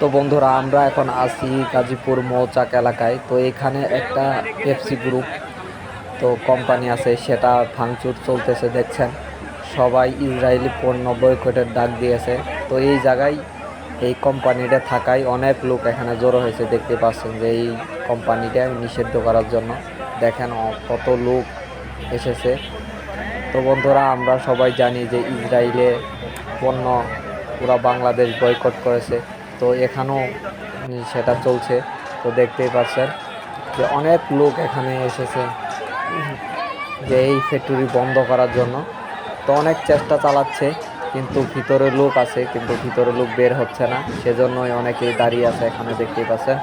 তো বন্ধুরা, আমরা এখন আছি গাজীপুর মৌচাক এলাকায়। তো এখানে একটা এফসি গ্রুপ তো কোম্পানি আছে, সেটা ভাঙচুর চলতেছে, দেখছেন? সবাই ইসরায়েলি পণ্য বয়কটের ডাক দিয়েছে। তো এই জায়গায়, এই কোম্পানিটা থাকায় অনেক লোক এখানে জড়ো হয়েছে, দেখতে পাচ্ছেন যে এই কোম্পানিটা নিষিদ্ধ করার জন্য। দেখেন কত লোক এসেছে। তো বন্ধুরা, আমরা সবাই জানি যে ইসরায়েলে পণ্য পুরা বাংলাদেশ বয়কট করেছে। তো এখানেও সেটা চলছে। তো দেখতেই পাচ্ছেন যে অনেক লোক এখানে এসেছে, যে এই ফ্যাক্টরি বন্ধ করার জন্য। তো অনেক চেষ্টা চালাচ্ছে, কিন্তু ভিতরে লোক আছে, কিন্তু ভিতরে লোক বের হচ্ছে না। সেজন্যই অনেকেই দাঁড়িয়ে আছে এখানে, দেখতেই পাচ্ছেন।